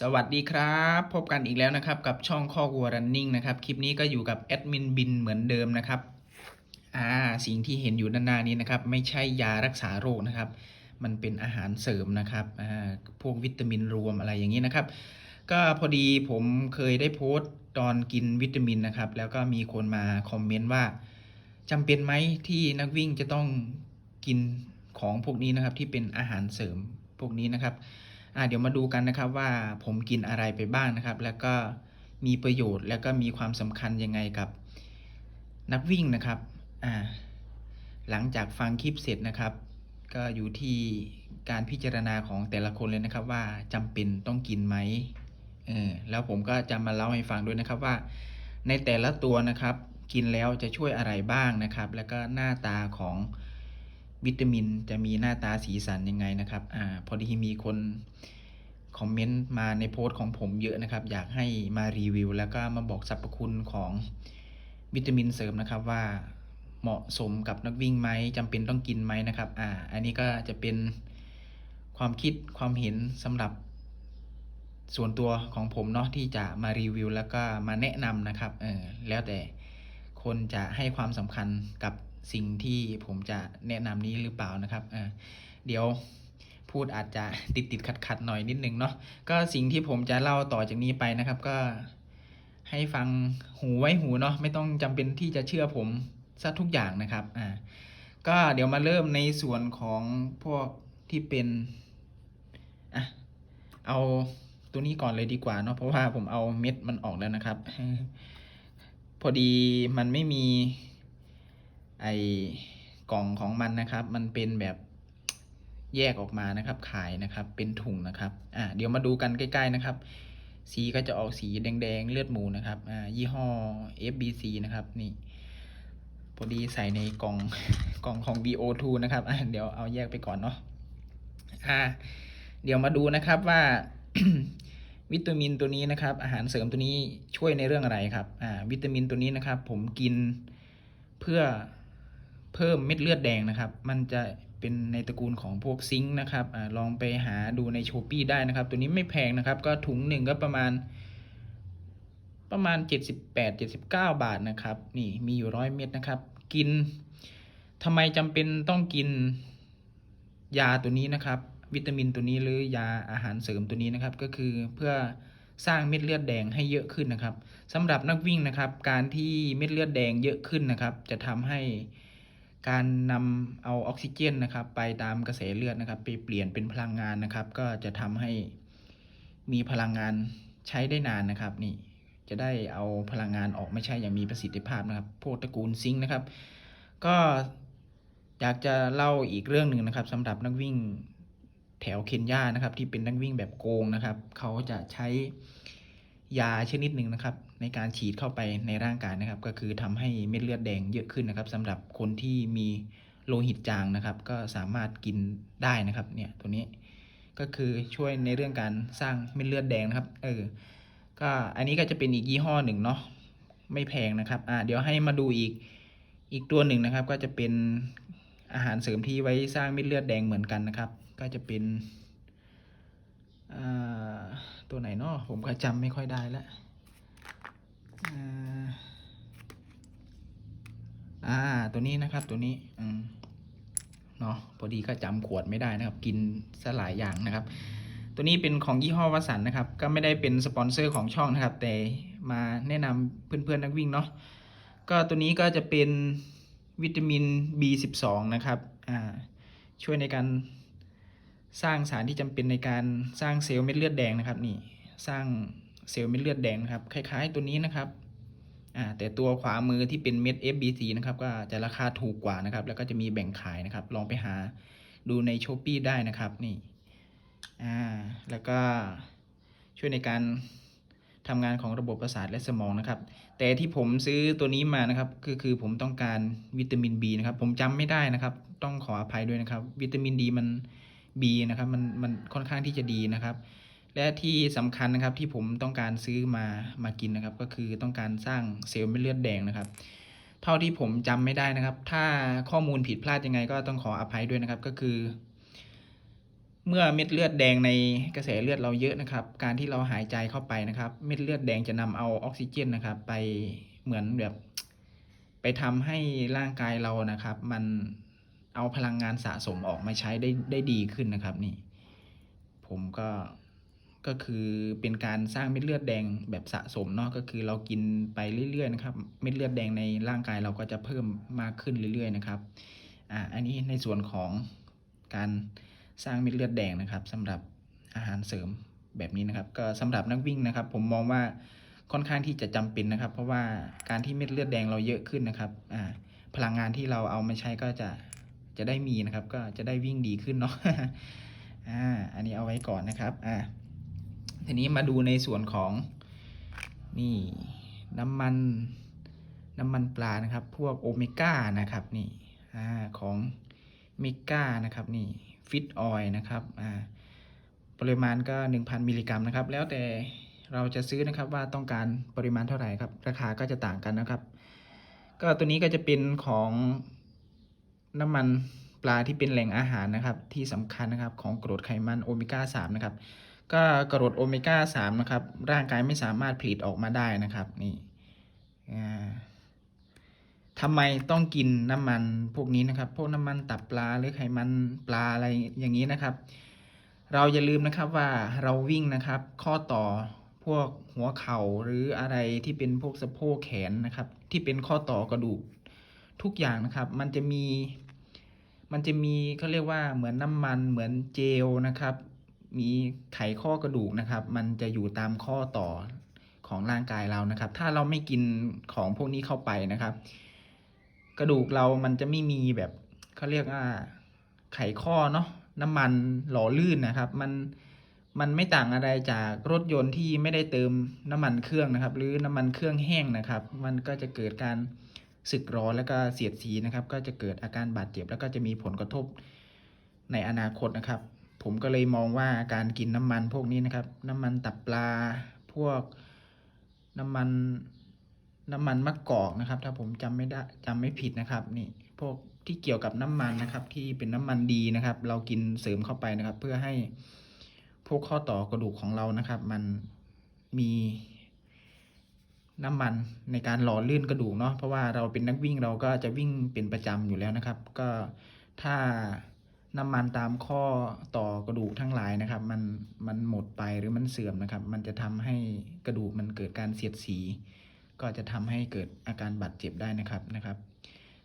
สวัสดีครับ พบกันอีกแล้วนะครับ กับช่องข้อวัวรันนิ่งนะครับ คลิปนี้ก็อยู่กับแอดมินบินเหมือนเดิมนะครับอ่าสิ่งที่เห็นอยู่ด้านหน้านี้นะครับ ไม่ใช่ยารักษาโรคนะครับ มันเป็นอาหารเสริมนะครับอ่าพวกวิตามินรวมอะไรอย่างนี้นะครับ ก็พอดีผมเคยได้โพสต์ตอนกินวิตามินนะครับ แล้วก็มีคนมาคอมเมนต์ว่าจำเป็นไหมที่นักวิ่งจะต้องกินของพวกนี้นะครับที่เป็นอาหารเสริมพวกนี้นะครับ อ่าเดี๋ยวมาดูกันนะครับว่าผมกินอะไรไปบ้างนะครับ แล้วก็มีประโยชน์แล้วก็มีความสำคัญยังไงกับ นักวิ่งนะครับอ่าหลังจากฟังคลิปเสร็จนะครับ ก็อยู่ที่การพิจารณาของแต่ละคนเลยนะครับว่าจำเป็นต้องกินไหมเออแล้วผมก็จะมาเล่าให้ฟังด้วยนะครับว่า ในแต่ละตัวนะครับ กินแล้วจะช่วยอะไรบ้างนะครับ แล้วก็หน้าตาของ วิตามินจะมีหน้าตาสีสันยังไงนะครับ อ่า พอดีมีคนคอมเมนต์มาในโพสต์ของผมเยอะนะครับ อยากให้มารีวิว แล้วก็มาบอกสรรพคุณของวิตามินเสริมนะครับว่าเหมาะสมกับนักวิ่งไหมจำเป็นต้องกินไหมนะครับ อ่า อันนี้ก็จะเป็นความคิดความเห็นสำหรับส่วนตัวของผมเนาะที่จะมารีวิว แล้วก็มาแนะนำนะครับ เออแล้วแต่คนจะให้ความสำคัญกับ สิ่งที่ผมจะแนะนำนี้หรือเปล่านะครับเเดี๋ยวพูดอาจจะติดติดขัดขัดหน่อยนิดนึงเนาะก็สิ่งที่ผมจะเล่าต่อจากนี้ไปนะครับ ก็ให้ฟังหูไว้หูเนาะไม่ต้องจำเป็นที่จะเชื่อผมซะทุกอย่างนะครับอ่าก็เดี๋ยวมาเริ่มในส่วนของพวกที่เป็นอะเอาตัวนี้ก่อนเลยดีกว่าเนาะเพราะว่าผมเอาเม็ดมันออกแล้วนะครับ พอดีมันไม่มี ไอกล่องของมันนะครับ มันเป็นแบบแยกออกมานะครับ ขายนะครับ เป็นถุงนะครับ อ่าเดี๋ยวมาดูกันใกล้ๆนะครับ สีก็จะออกสีแดงๆ เลือดหมูนะครับ อ่า ยี่ห้อ FBC นะครับ นี่ พอดีใส่ในกล่องกล่องของ BO2 นะครับ อ่าเดี๋ยวเอาแยกไปก่อนเนาะ อ่า เดี๋ยวมาดูนะครับว่าวิตามินตัวนี้นะครับ อาหารเสริมตัวนี้ช่วยในเรื่องอะไรครับ อ่า วิตามินตัวนี้นะครับ ผมกินเพื่อ เพิ่มเม็ดเลือดแดงนะครับ มันจะเป็นในตระกูลของพวกซิงค์นะครับอลองไปหาดูในโชปี้ได้นะครับ ตัวนี้ไม่แพงนะครับ ก็ถุงหนึ่งก็ประมาณ ประมาณ 78 79 บาทนะครับ นี่มีอยู่ร้อยเม็ดนะครับ กินทำไมจำเป็นต้องกินยาตัวนี้นะครับ วิตามินตัวนี้หรือยาอาหารเสริมตัวนี้นะครับ ก็คือเพื่อสร้างเม็ดเลือดแดงให้เยอะขึ้นนะครับสำหรับนักวิ่งนะครับ การที่เม็ดเลือดแดงเยอะขึ้นนะครับ จะทำให้ การนำเอาออกซิเจนนะครับ ไปตามกระแสเลือดนะครับ ไปเปลี่ยนเป็นพลังงานนะครับ ก็จะทำให้มีพลังงานใช้ได้นานนะครับนี่จะได้เอาพลังงานออกไม่ใช่อย่างมีประสิทธิภาพนะครับพวกตระกูลซิงค์นะครับ ก็อยากจะเล่าอีกเรื่องหนึ่งนะครับสำหรับนักวิ่งแถวเคนยานะครับ ที่เป็นนักวิ่งแบบโกงนะครับ เขาจะใช้ยาชนิดหนึ่งนะครับ ในการฉีดเข้าไปในร่างกายนะครับ ก็คือทำให้เม็ดเลือดแดงเยอะขึ้นนะครับสำหรับคนที่มีโลหิตจางนะครับ ก็สามารถกินได้นะครับเนี่ยตัวนี้ก็คือช่วยในเรื่องการสร้างเม็ดเลือดแดงนะครับเออก็อันนี้ก็จะเป็นอีกยี่ห้อหนึ่งเนาะไม่แพงนะครับอ่าเดี๋ยวให้มาดูอีกอีกตัวหนึ่งนะครับ ก็จะเป็นอาหารเสริมที่ไว้สร้างเม็ดเลือดแดงเหมือนกันนะครับ ก็จะเป็นอ่าตัวไหนเนาะผมก็จำไม่ค่อยได้แล้ว อ่า ตัวนี้นะครับ ตัวนี้ อืม เนาะพอดีก็จำขวดไม่ได้นะครับ กินซะหลายอย่างนะครับ ตัวนี้เป็นของยี่ห้อวสันต์นะครับ ก็ไม่ได้เป็นสปอนเซอร์ของช่องนะครับ แต่มาแนะนำเพื่อนๆนักวิ่งเนาะ ก็ตัวนี้ก็จะเป็นวิตามิน B12 นะครับ อ่า ช่วยในการสร้างสารที่จำเป็นในการสร้างเซลล์เม็ดเลือดแดงนะครับ นี่ สร้างเซลล์เม็ดเลือดแดงครับ คล้าย ๆ ตัวนี้นะครับ อ่าแต่ตัวขวามือที่เป็นเม็ด FBC นะครับก็จะราคาถูกกว่านะครับ แล้วก็จะมีแบ่งขายนะครับ ลองไปหาดูในช้อป e ได้นะครับนี่อ่าแล้วก็ช่วยในการทำงานของระบบประสาทและสมองนะครับ แต่ที่ผมซื้อตัวนี้มานะครับ คือคือผมต้องการวิตามิน B นะครับ ผมจำไม่ได้นะครับ ต้องขออภัยด้วยนะครับ วิตามินดีมัน B นะครับ มันมันค่อนข้างที่จะดีนะครับ และที่สำคัญนะครับที่ผมต้องการซื้อมามากินนะครับ ก็คือต้องการสร้างเซลล์เม็ดเลือดแดงนะครับ เท่าที่ผมจำไม่ได้นะครับ ถ้าข้อมูลผิดพลาดยังไงก็ต้องขออภัยด้วยนะครับก็คือ เมื่อเม็ดเลือดแดงในกระแสเลือดเราเยอะนะครับ การที่เราหายใจเข้าไปนะครับ เม็ดเลือดแดงจะนำเอาออกซิเจนนะครับ ไปเหมือนแบบ ไปทำให้ร่างกายเรานะครับ มันเอาพลังงานสะสมออกมาใช้ได้ได้ดีขึ้นนะครับ นี่ ผมก็ ก็คือเป็นการสร้างเม็ดเลือดแดงแบบสะสมเนาะก็คือเรากินไปเรื่อยๆนะครับเม็ดเลือดแดงในร่างกายเราก็จะเพิ่มมากขึ้นเรื่อยๆนะครับอ่าอันนี้ในส่วนของการสร้างเม็ดเลือดแดงนะครับสำหรับอาหารเสริมแบบนี้นะครับ ก็สำหรับนักวิ่งนะครับ ผมมองว่าค่อนข้างที่จะจำเป็นนะครับ เพราะว่าการที่เม็ดเลือดแดงเราเยอะขึ้นนะครับอ่าพลังงานที่เราเอามาใช้ก็จะจะได้มีนะครับ ก็จะได้วิ่งดีขึ้นเนาะอ่าอันนี้เอาไว้ก่อนนะครับอ่า ทีนี้มาดูในส่วนของนี่น้ำมันน้ำมันปลานะครับ พวกโอเมก้านะครับนี่อ่าของเมก้านะครับนี่ฟิตออยนะครับอ่าปริมาณก็ 1,000 มิลลิกรัมนะครับ แล้วแต่เราจะซื้อนะครับว่าต้องการปริมาณเท่าไหร่ครับ ราคาก็จะต่างกันนะครับ ก็ตัวนี้ก็จะเป็นของน้ำมันปลาที่เป็นแหล่งอาหารนะครับ ที่สำคัญนะครับของกรดไขมันโอเมก้า3นะครับ ก็กรดโอเมก้า3นะครับ ร่างกายไม่สามารถผลิตออกมาได้นะครับ นี่ทำไมต้องกินน้ำมันพวกนี้นะครับ พวกน้ำมันตับปลาหรือไขมันปลาอะไรอย่างนี้นะครับ เราอย่าลืมนะครับว่าเราวิ่งนะครับ ข้อต่อพวกหัวเข่าหรืออะไรที่เป็นพวกสะโพกแขนนะครับ ที่เป็นข้อต่อกระดูกทุกอย่างนะครับ มันจะมี มันจะมีเขาเรียกว่าเหมือนน้ำมันเหมือนเจลนะครับ มีไขข้อกระดูกนะครับ มันจะอยู่ตามข้อต่อของร่างกายเรานะครับ ถ้าเราไม่กินของพวกนี้เข้าไปนะครับ กระดูกเรามันจะไม่มีแบบเขาเรียกว่าไขข้อเนาะน้ำมันหล่อลื่นนะครับ มันมันไม่ต่างอะไรจากรถยนต์ที่ไม่ได้เติมน้ำมันเครื่องนะครับ หรือน้ำมันเครื่องแห้งนะครับ มันก็จะเกิดการสึกร้อนแล้วก็เสียดสีนะครับ ก็จะเกิดอาการบาดเจ็บ แล้วก็จะมีผลกระทบในอนาคตนะครับ ผมก็เลยมองว่าการกินน้ำมันพวกนี้นะครับ น้ำมันตับปลาพวกน้ำมันน้ำมันมะกอกนะครับ ถ้าผมจำไม่ได้จำไม่ผิดนะครับ นี่พวกที่เกี่ยวกับน้ำมันนะครับ ที่เป็นน้ำมันดีนะครับ เรากินเสริมเข้าไปนะครับ เพื่อให้พวกข้อต่อกระดูกของเรานะครับ มันมีน้ำมันในการหล่อลื่นกระดูกเนาะเพราะว่าเราเป็นนักวิ่งเราก็จะวิ่งเป็นประจำอยู่แล้วนะครับ ก็ถ้า น้ำมันตามข้อต่อกระดูกทั้งหลายนะครับ มันมันหมดไปหรือมันเสื่อมนะครับ มันจะทำให้กระดูกมันเกิดการเสียดสี ก็จะทำให้เกิดอาการบาดเจ็บได้นะครับนะครับ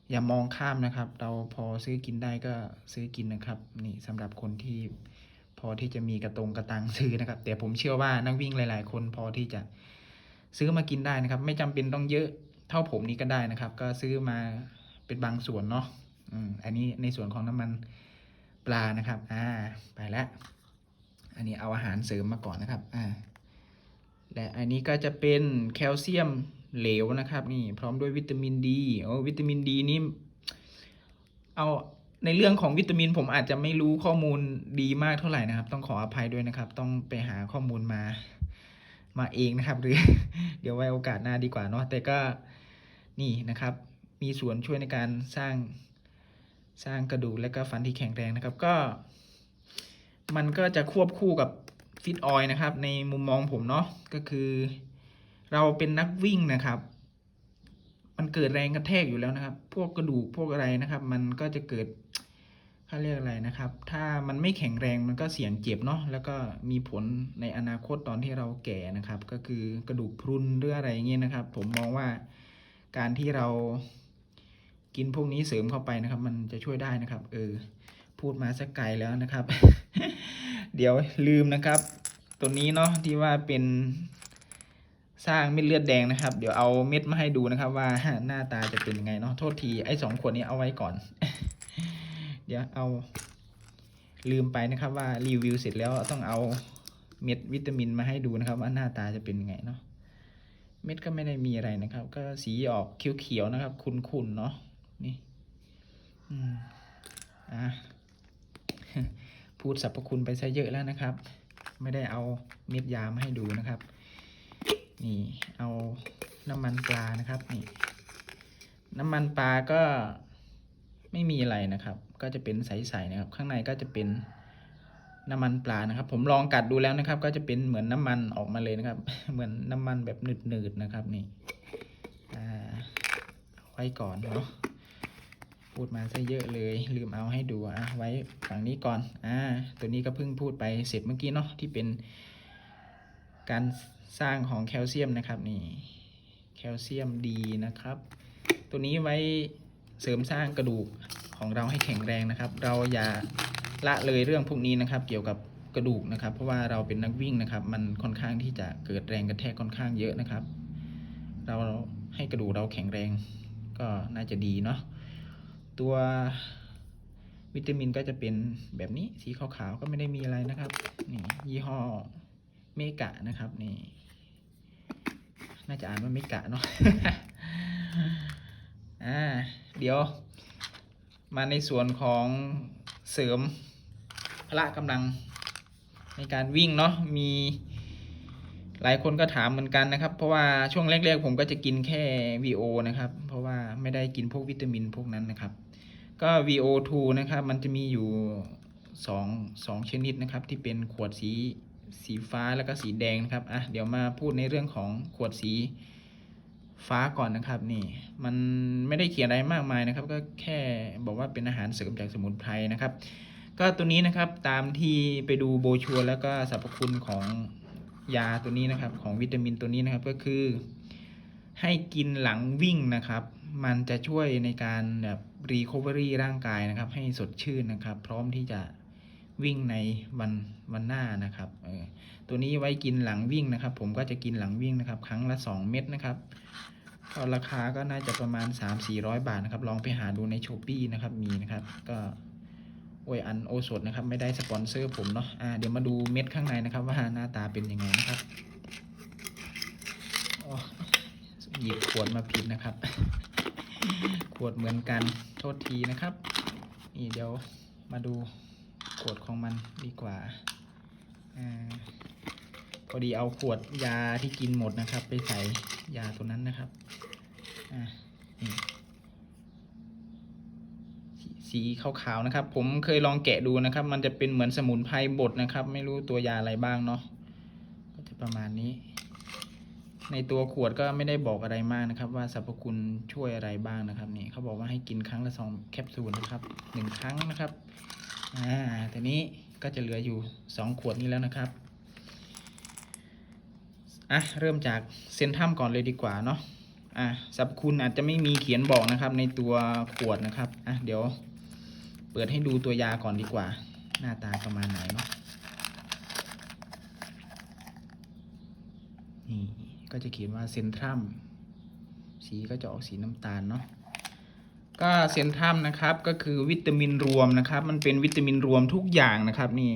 อย่ามองข้ามนะครับ เราพอซื้อกินได้ก็ซื้อกินนะครับ นี่สำหรับคนที่พอที่จะมีกระตรงกระตังซื้อนะครับ แต่ผมเชื่อว่านักวิ่งหลาย ๆ คนพอที่จะซื้อมากินได้นะครับ ไม่จำเป็นต้องเยอะเท่าผมนี้ก็ได้นะครับ ก็ซื้อมาเป็นบางส่วนเนาะอืมอันนี้ในส่วนของน้ำมัน ลานะครับ อ่า ไปแล้ว อันนี้เอาอาหารเสริมมาก่อนนะครับ อ่า และอันนี้ก็จะเป็นแคลเซียมเหลวนะครับ นี่ พร้อมด้วยวิตามินดีโอ้วิตามินดีนี่ เอาในเรื่องของวิตามินผมอาจจะไม่รู้ข้อมูลดีมากเท่าไหร่นะครับ ต้องขออภัยด้วยนะครับ ต้องไปหาข้อมูลมามาเองนะครับ หรือ เดี๋ยวไว้โอกาสหน้าดีกว่าเนาะแต่ก็นี่นะครับ มีส่วนช่วยในการสร้าง สร้างกระดูกและก็ฟันที่แข็งแรงนะครับ ก็ มันก็จะควบคู่กับฟิตออยนะครับ ในมุมมองผมเนาะก็คือ เราเป็นนักวิ่งนะครับ มันเกิดแรงกระแทกอยู่แล้วนะครับ พวกกระดูกพวกอะไรนะครับ มันก็จะเกิดเขาเรียกอะไรนะครับ ถ้ามันไม่แข็งแรงมันก็เสี่ยงเจ็บเนาะแล้วก็มีผลในอนาคตตอนที่เราแก่นะครับ ก็คือกระดูกพรุนหรืออะไรอย่างเงี้ยนะครับ ผมมองว่าการที่เรา กินพวกนี้เสริมเข้าไปนะครับ มันจะช่วยได้นะครับ เออ พูดมาสักไกลแล้วนะครับ เดี๋ยวลืมนะครับ ตัวนี้เนาะที่ว่าเป็นสร้างเม็ดเลือดแดงนะครับ เดี๋ยวเอาเม็ดมาให้ดูนะครับ ว่าหน้าตาจะเป็นยังไงเนาะโทษทีไอ้สองขวดนี้เอาไว้ก่อน เดี๋ยวเอาลืมไปนะครับว่ารีวิวเสร็จแล้วต้องเอาเม็ดวิตามินมาให้ดูนะครับ ว่าหน้าตาจะเป็นยังไงเนาะเม็ดก็ไม่ได้มีอะไรนะครับ ก็สีออกเขียวๆนะครับขุ่นๆเนาะ นี่อืมอะพูดสรรพคุณไปซะเยอะแล้วนะครับ ไม่ได้เอาเม็ดยามาให้ดูนะครับ นี่เอาน้ำมันปลานะครับนี่ น้ำมันปลาก็ไม่มีอะไรนะครับ ก็จะเป็นใสๆนะครับ ข้างในก็จะเป็นน้ำมันปลานะครับ ผมลองกัดดูแล้วนะครับ ก็จะเป็นเหมือนน้ำมันออกมาเลยนะครับ เหมือนน้ำมันแบบหนืดๆนะครับนี่อ่าเอาไว้ก่อนเนาะ พูดมาซะเยอะเลย ลืมเอาให้ดูอะไว้ฝั่งนี้ก่อนอ่าตัวนี้ก็เพิ่งพูดไปเสร็จเมื่อกี้เนาะที่เป็นการสร้างของแคลเซียมนะครับนี่แคลเซียมดีนะครับ ตัวนี้ไว้เสริมสร้างกระดูกของเราให้แข็งแรงนะครับ เราอย่าละเลยเรื่องพวกนี้นะครับ เกี่ยวกับกระดูกนะครับ เพราะว่าเราเป็นนักวิ่งนะครับ มันค่อนข้างที่จะเกิดแรงกระแทกค่อนข้างเยอะนะครับ เราให้กระดูกเราแข็งแรงก็น่าจะดีเนาะ ตัววิตามินก็จะเป็นแบบนี้สีขาวๆก็ไม่ได้มีอะไรนะครับนี่ยี่ห้อเมกะนะครับนี่น่าจะอ่านว่าเมกะเนาะอ่าเดี๋ยว มาในส่วนของเสริมพละกำลังในการวิ่งเนาะมีหลายคนก็ถามเหมือนกันนะครับ เพราะว่าช่วงแรกๆผมก็จะกินแค่ VO นะครับ เพราะว่าไม่ได้กินพวกวิตามินพวกนั้นนะครับ ก็ VO2 นะครับ มันจะมีอยู่สองสองชนิดนะครับ ที่เป็นขวดสีสีฟ้าแล้วก็สีแดงนะครับ อะ เดี๋ยวมาพูดในเรื่องของขวดสีฟ้าก่อนนะครับนี่ มันไม่ได้เขียนอะไรมากมายนะครับ ก็แค่บอกว่าเป็นอาหารเสริมจากสมุนไพรนะครับ ก็ตัวนี้นะครับตามที่ไปดูโบชัวแล้วก็สรรพคุณของยาตัวนี้นะครับ ของวิตามินตัวนี้นะครับก็คือ ให้กินหลังวิ่งนะครับ มันจะช่วยในการแบบ รีค o เวอรี่ร่างกายนะครับ ให้สดชื่นนะครับ พร้อมที่จะวิ่งในวันวันหน้านะครับเออตัวนี้ไว้กินหลังวิ่งนะครับ ผมก็จะกินหลังวิ่งนะครับ ครั้งละ 2 เม็ดนะครับก็ราคาก็น่าจะประมาณ 3-400 บาทนะครับ ลองไปหาดูในช้อปี้นะครับมีนะครับ ก็โอยอันโอสดนะครับ ไม่ได้สปอนเซอร์ผมเนาะอ่าเดี๋ยวมาดูเม็ดข้างในนะครับ ว่าหน้าตาเป็นยังไงนะครับหยิบขวดมาผิดนะครับ ขวดเหมือนกัน โทษทีนะครับ นี่เดี๋ยวมาดูขวดของมันดีกว่าอพอดีเอาขวดยาที่กินหมดนะครับ ไปใส่ยาตัวนั้นนะครับอ่านี่สีสีขาวๆนะครับ ผมเคยลองแกะดูนะครับ มันจะเป็นเหมือนสมุนไพรบดนะครับ ไม่รู้ตัวยาอะไรบ้างเนาะก็จะประมาณนี้ ในตัวขวดก็ไม่ได้บอกอะไรมากนะครับ ว่าสรรพคุณช่วยอะไรบ้างนะครับนี่เขาบอกว่าให้กินครั้งละสองแคปซูลนะครับหนึ่งครั้งนะครับอ่าทีนี้ก็จะเหลืออยู่สองขวดนี้แล้วนะครับอะเริ่มจากเซนทัมก่อนเลยดีกว่าเนาะอะสรรพคุณอาจจะไม่มีเขียนบอกนะครับ ในตัวขวดนะครับอะเดี๋ยวเปิดให้ดูตัวยาก่อนดีกว่า หน้าตาประมาณไหนเนาะนี่ ก็จะเขียนว่าเซนทรัมสีก็จะออกสีน้ำตาลเนาะก็เซนทรัมนะครับก็คือวิตามินรวมนะครับ มันเป็นวิตามินรวมทุกอย่างนะครับนี่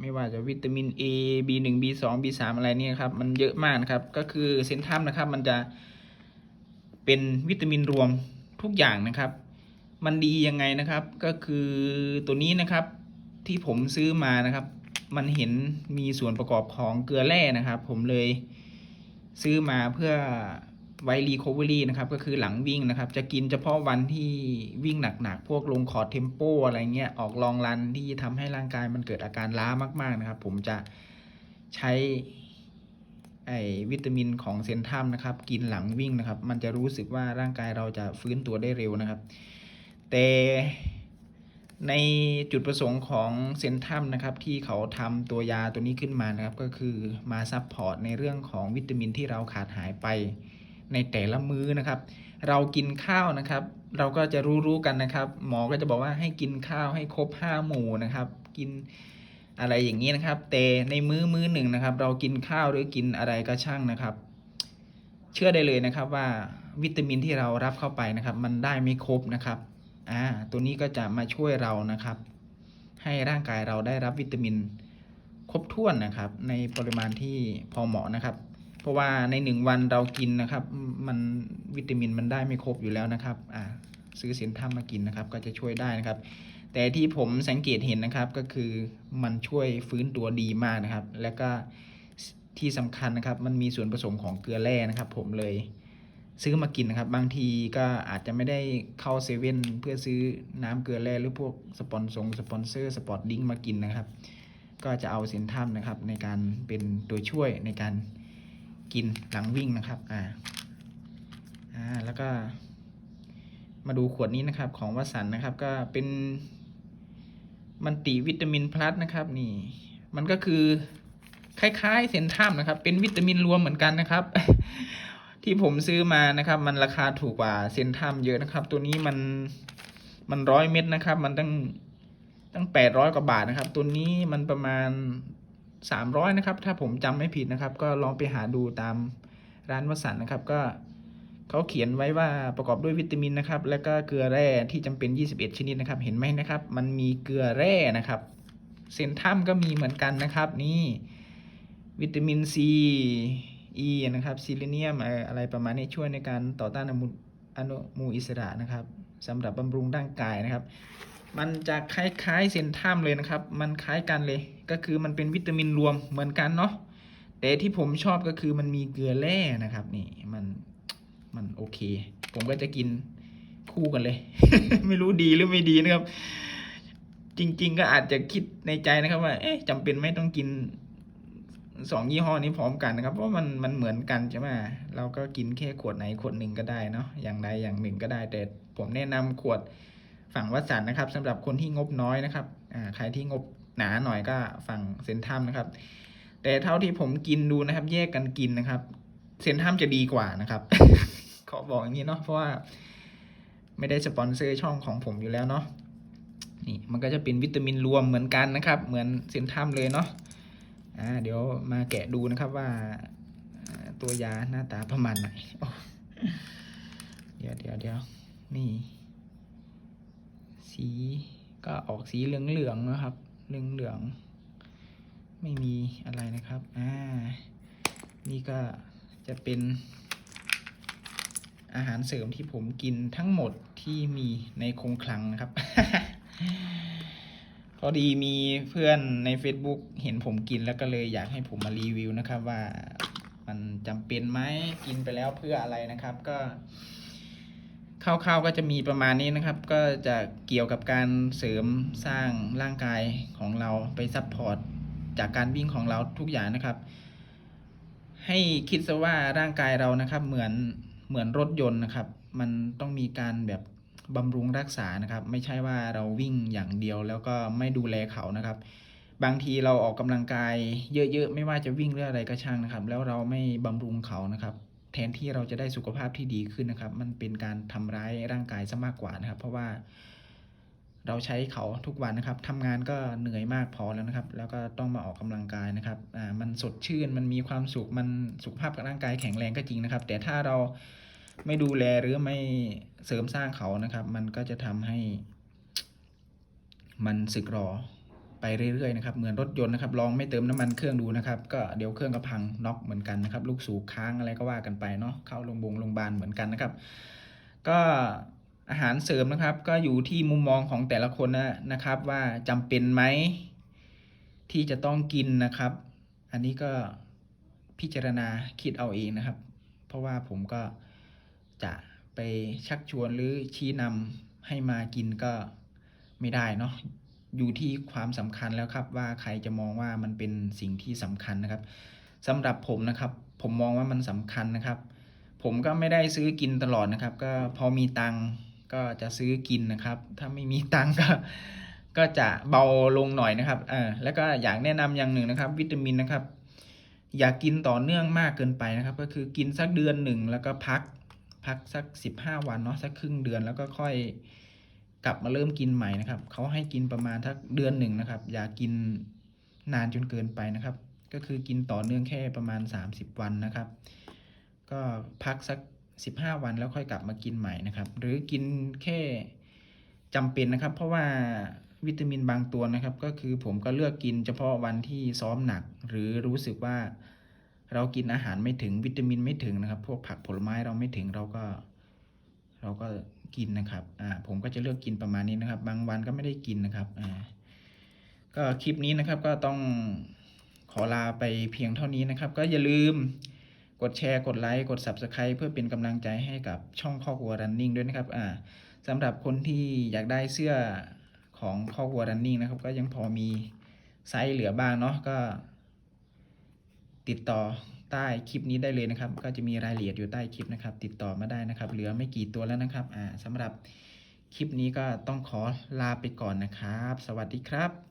ไม่ว่าจะวิตามิน A B1 B2 B3 อะไรเนี่ยครับมันเยอะมากนะครับก็คือเซนทรัมนะครับมันจะเป็นวิตามินรวมทุกอย่างนะครับ มันดียังไงนะครับ ก็คือตัวนี้นะครับที่ผมซื้อมานะครับ มันเห็นมีส่วนประกอบของเกลือแร่นะครับ ผมเลย ซื้อมาเพื่อไว้รีค o เวอรี่นะครับ ก็คือหลังวิ่งนะครับ จะกินเฉพาะวันที่วิ่งหนักๆ พวกลงคอร์ดเทมโปอะไรเงี้ย ออกลองรันที่ทำให้ร่างกายมันเกิดอาการล้ามากๆนะครับ ผมจะใช้ไอวิตามินของเซนทัมนะครับ กินหลังวิ่งนะครับ มันจะรู้สึกว่าร่างกายเราจะฟื้นตัวได้เร็วนะครับ แต่ ในจุดประสงค์ของเซนทัมนะครับที่เขาทำตัวยาตัวนี้ขึ้นมานะครับก็คือมาซัพพอร์ตในเรื่องของวิตามินที่เราขาดหายไปในแต่ละมื้อนะครับ เรากินข้าวนะครับ เราก็จะรู้ๆกันนะครับ หมอก็จะบอกว่าให้กินข้าวให้ครบห้าหมู่นะครับ กินอะไรอย่างนี้นะครับ แต่ในมื้อมื้อหนึ่งนะครับ เรากินข้าวหรือกินอะไรก็ช่างนะครับ เชื่อได้เลยนะครับว่าวิตามินที่เรารับเข้าไปนะครับ มันได้ไม่ครบนะครับ อ่าตัวนี้ก็จะมาช่วยเรานะครับ ให้ร่างกายเราได้รับวิตามินครบถ้วนนะครับ ในปริมาณที่พอเหมาะนะครับ เพราะว่าในหนึ่งวันเรากินนะครับ มันวิตามินมันได้ไม่ครบอยู่แล้วนะครับอ่าซื้อสินทามมากินนะครับ ก็จะช่วยได้นะครับ แต่ที่ผมสังเกตเห็นนะครับก็คือมันช่วยฟื้นตัวดีมากนะครับ แล้วก็ที่สำคัญนะครับ มันมีส่วนผสมของเกลือแร่นะครับ ผมเลย ซื้อมากินนะครับ บางทีก็อาจจะไม่ได้เข้าเซเว่นเพื่อซื้อน้ำเกลือแร่หรือพวกสปอนซงสปอนเซอร์สปอร์ตดิ้งมากินนะครับ ก็จะเอาเซนทัมนะครับ ในการเป็นตัวช่วยในการกินหลังวิ่งนะครับอ่าอ่าแล้วก็ มาดูขวดนี้นะครับ ของวสันนะครับก็เป็นมันติวิตามินพลัสนะครับ นี่ มันก็คือคล้ายๆเซนทัมนะครับ เป็นวิตามินรวมเหมือนกันนะครับ ที่ผมซื้อมานะครับ มันราคาถูกกว่าเซนทัมเยอะนะครับ ตัวนี้มันมันร้อยเม็ดนะครับ มันตั้งตั้งแปดร้อยกว่าบาทนะครับ ตัวนี้มันประมาณสามร้อยนะครับ ถ้าผมจำไม่ผิดนะครับ ก็ลองไปหาดูตามร้านวสันต์นะครับ ก็เขาเขียนไว้ว่าประกอบด้วยวิตามินนะครับ แล้วก็เกลือแร่ที่จำเป็น 21 ชนิดนะครับ เห็นไหมนะครับ มันมีเกลือแร่นะครับเซนทัมก็มีเหมือนกันนะครับ นี่วิตามินซี e นะครับซิลิเนียมอะไรประมาณนี้ช่วยในการต่อต้านอนุมูลอนุมูลอิสระนะครับสำหรับบำรุงร่างกายนะครับ มันจะคล้ายๆเซนทัมเลยนะครับ มันคล้ายกันเลยก็คือมันเป็นวิตามินรวมเหมือนกันเนาะแต่ที่ผมชอบก็คือมันมีเกลือแร่นะครับ นี่มันมันโอเค ผมก็จะกินคู่กันเลย ไม่รู้ดีหรือไม่ดีนะครับ จริง ๆ ก็อาจจะคิดในใจนะครับว่า เอ๊ะจำเป็นไหม่ต้องกิน สองยี่ห้อนี้พร้อมกันนะครับ เพราะมันมันเหมือนกันใช่ไหมเราก็กินแค่ขวดไหนขวดหนึ่งก็ได้เนาะอย่างใดอย่างหนึ่งก็ได้ แต่ผมแนะนำขวดฝั่งวัสันนะครับสำหรับคนที่งบน้อยนะครับอ่าใครที่งบหนาหน่อยก็ฝั่งเซนทัมนะครับ แต่เท่าที่ผมกินดูนะครับ แยกกันกินนะครับเซนทัมจะดีกว่านะครับขอบอกอย่างนี้เนาะเพราะว่าไม่ได้สปอนเซอร์ช่องของผมอยู่แล้วเนาะนี่มันก็จะเป็นวิตามินรวมเหมือนกันนะครับ เหมือนเซนทัมเลยเนาะ อ่าเดี๋ยวมาแกะดูนะครับว่าตัวยาหน้าตาประมาณไหนเดี๋ยวเดี๋ยวเดี๋ยวนี่ สีก็ออกสีเหลืองๆนะครับ เหลืองเหลืองๆไม่มีอะไรนะครับ อ่า นี่ก็จะเป็นอาหารเสริมที่ผมกินทั้งหมดที่มีในคงคลังนะครับ พอดีมีเพื่อนใน Facebook เห็นผมกินแล้วก็เลยอยากให้ผมมารีวิวนะครับ ว่ามันจำเป็นไหมกินไปแล้วเพื่ออะไรนะครับ ก็คร่าวๆก็จะมีประมาณนี้นะครับ ก็จะเกี่ยวกับการเสริมสร้างร่างกายของเราไปซัพพอร์ตจากการวิ่งของเราทุกอย่างนะครับ ให้คิดซะว่าร่างกายเรานะครับ เหมือนเหมือนรถยนต์นะครับ มันต้องมีการแบบ บำรุงรักษานะครับ ไม่ใช่ว่าเราวิ่งอย่างเดียวแล้วก็ไม่ดูแลเขานะครับ บางทีเราออกกำลังกายเยอะๆ ไม่ว่าจะวิ่งหรืออะไรก็ช่างนะครับ แล้วเราไม่บำรุงเขานะครับ แทนที่เราจะได้สุขภาพที่ดีขึ้นนะครับ มันเป็นการทำร้ายร่างกายซะมากกว่านะครับ เพราะว่าเราใช้เขาทุกวันนะครับทำงานก็เหนื่อยมากพอแล้วนะครับ แล้วก็ต้องมาออกกำลังกายนะครับ อ่า มันสดชื่น มันมีความสุข มันสุขภาพร่างกายแข็งแรงก็จริงนะครับ แต่ถ้าเรา ไม่ดูแลหรือไม่เสริมสร้างเขานะครับ มันก็จะทำให้ มันสึกหรอไปเรื่อยๆนะครับเหมือนรถยนต์นะครับลองไม่เติมน้ำมันเครื่องดูนะครับ ก็เดี๋ยวเครื่องก็พังน็อกเหมือนกันนะครับ ลูกสูบค้างอะไรก็ว่ากันไปเนาะเข้าโรงพยาบาลโรงพยาบาลเหมือนกันนะครับ ก็อาหารเสริมนะครับ ก็อยู่ที่มุมมองของแต่ละคนนะนะครับ ว่าจำเป็นไหมที่จะต้องกินนะครับ อันนี้ก็พิจารณาคิดเอาเองนะครับ เพราะว่าผมก็ จะไปชักชวนหรือชี้นำให้มากินก็ไม่ได้เนาะอยู่ที่ความสำคัญแล้วครับว่าใครจะมองว่ามันเป็นสิ่งที่สำคัญนะครับสำหรับผมนะครับ ผมมองว่ามันสำคัญนะครับ ผมก็ไม่ได้ซื้อกินตลอดนะครับ ก็พอมีตังก็จะซื้อกินนะครับ ถ้าไม่มีตังก็ก็จะเบาลงหน่อยนะครับเออแล้วก็อยากแนะนำอย่างหนึ่งนะครับ วิตามินนะครับ อย่ากกินต่อเนื่องมากเกินไปนะครับ ก็คือกินสักเดือนหนึ่งแล้วก็พัก พักสักสิบห้าวันเนาะสักครึ่งเดือนแล้วก็ค่อยกลับมาเริ่มกินใหม่นะครับเขาให้กินประมาณทักเดือนหนึ่งนะครับ อย่ากินนานจนเกินไปนะครับ ก็คือกินต่อเนื่องแค่ประมาณ 30 วันนะครับ ก็พักสัก 15 วันแล้วค่อยกลับมากินใหม่นะครับ หรือกินแค่จำเป็นนะครับ เพราะว่าวิตามินบางตัวนะครับ ก็คือผมก็เลือกกินเฉพาะวันที่ซ้อมหนัก หรือรู้สึกว่า เรากินอาหารไม่ถึงวิตามินไม่ถึงนะครับ พวกผักผลไม้เราไม่ถึงเราก็ เราก็กินนะครับ อ่า ผมก็จะเลือกกินประมาณนี้นะครับ บางวันก็ไม่ได้กินนะครับ อ่า ก็คลิปนี้นะครับ ก็ต้องขอลาไปเพียงเท่านี้นะครับ ก็อย่าลืมกดแชร์ กดไลค์ กด Subscribe เพื่อเป็นกำลังใจให้กับช่องข้อวัว running ด้วยนะครับ อ่าสำหรับคนที่อยากได้เสื้อของข้อวัว running นะครับ ก็ยังพอมีไซส์เหลือบ้างเนาะ ก็ ติดต่อใต้คลิปนี้ได้เลยนะครับ ก็จะมีรายละเอียดอยู่ใต้คลิปนะครับ ติดต่อมาได้นะครับ เหลือไม่กี่ตัวแล้วนะครับอ่าสำหรับคลิปนี้ก็ต้องขอลาไปก่อนนะครับ สวัสดีครับ